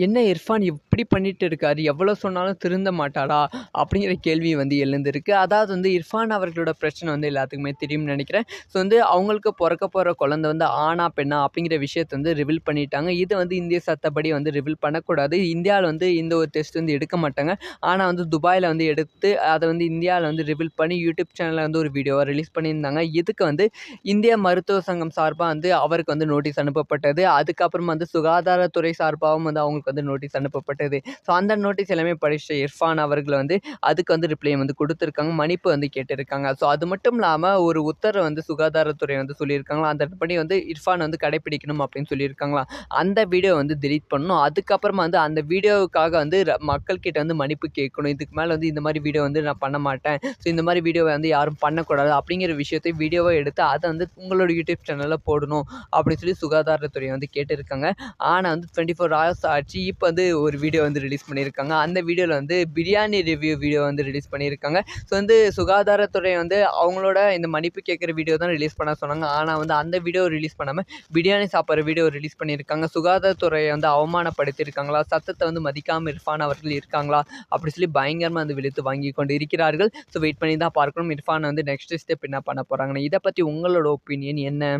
என்ன இர்ஃபான் இப்படி பண்ணிட்டு இருக்காரு எவ்வளோ சொன்னாலும் திருந்த மாட்டாரா அப்படிங்கிற கேள்வி வந்து எழுந்திருக்கு. அதாவது வந்து இர்ஃபான் அவர்களோட பிரச்சனை வந்து எல்லாத்துக்குமே தெரியும்னு நினைக்கிறேன். ஸோ வந்து அவங்களுக்கு பிறக்க போகிற குழந்தை வந்து ஆனா பெண்ணா அப்படிங்கிற விஷயத்தை வந்து ரிவீல் பண்ணிட்டாங்க. இது வந்து இந்திய சட்டப்படி வந்து ரிவீல் பண்ணக்கூடாது. இந்தியாவில் வந்து இந்த ஒரு டெஸ்ட் வந்து எடுக்க மாட்டாங்க. ஆனால் வந்து துபாயில் வந்து எடுத்து அதை வந்து இந்தியாவில் வந்து ரிவீல் பண்ணி யூடியூப் சேனலில் வந்து ஒரு வீடியோவை ரிலீஸ் பண்ணியிருந்தாங்க. இதுக்கு வந்து இந்திய மருத்துவ சங்கம் சார்பாக வந்து அவருக்கு வந்து நோட்டீஸ் அனுப்பப்பட்டது. அதுக்கப்புறம் வந்து சுகாதாரத்துறை சார்பாகவும் வந்து அவங்களுக்கு வந்து நோட்டீஸ் அனுப்பப்பட்டது. ஸோ அந்த நோட்டீஸ் எல்லாமே படித்த இர்ஃபான் அவர்கள் வந்து அதுக்கு வந்து ரிப்ளை வந்து கொடுத்துருக்காங்க. மன்னிப்பு வந்து கேட்டிருக்காங்க. ஸோ அது மட்டும் இல்லாமல் ஒரு உத்தரவு வந்து சுகாதாரத்துறை வந்து சொல்லியிருக்காங்களா? அந்த படி வந்து இர்ஃபான் வந்து கடைப்பிடிக்கணும் அப்படின்னு சொல்லியிருக்காங்களா? அந்த வீடியோ வந்து டெலீட் பண்ணணும். அதுக்கப்புறமா வந்து அந்த வீடியோவுக்காக வந்து மக்கள்கிட்ட வந்து மன்னிப்பு கேட்கணும். இதுக்கு மேலே வந்து இந்த மாதிரி வீடியோ வந்து நான் பண்ண மாட்டேன். ஸோ இந்த மாதிரி வீடியோவை வந்து யாரும் பண்ணக்கூடாது அப்படிங்கிற விஷயத்தை வீடியோவை எடுத்து அதை வந்து உங்களோட யூடியூப் சேனலில் போடணும் அப்படின்னு சொல்லி சுகாதாரத்துறை வந்து கேட்டிருக்காங்க. ஆனால் வந்து டுவெண்ட்டி ஃபோர் ஹவர்ஸ் ஆச்சு. இப்போ வந்து ஒரு வீடியோ வந்து ரிலீஸ் பண்ணியிருக்காங்க. அந்த வீடியோவில் வந்து பிரியாணி ரிவ்யூ வீடியோ வந்து ரிலீஸ் பண்ணியிருக்காங்க. ஸோ வந்து சுகாதாரத்துறை வந்து அவங்களோட இந்த மன்னிப்பு கேட்குற வீடியோ தான் ரிலீஸ் பண்ண சொன்னாங்க. ஆனால் வந்து அந்த வீடியோ ரிலீஸ் பண்ணாமல் பிரியாணி சாப்பிட்ற வீடியோ ரிலீஸ் பண்ணியிருக்காங்க. சுகாதாரத்துறையை வந்து அவமானப்படுத்தியிருக்காங்களா? சத்தத்தை வந்து மதிக்காமல் இர்ஃபான் அவர்கள் இருக்காங்களா? அப்படி சொல்லி பயங்கரமாக வந்து விழுத்து வாங்கி கொண்டு இருக்கிறார்கள் ஸோ வெயிட் பண்ணி தான் பார்க்கணும். இர்ஃபான் வந்து நெக்ஸ்ட் ஸ்டெப் என்ன பண்ண போகிறாங்கன்னு இதை பற்றி உங்களோட ஒப்பீனியன் என்ன?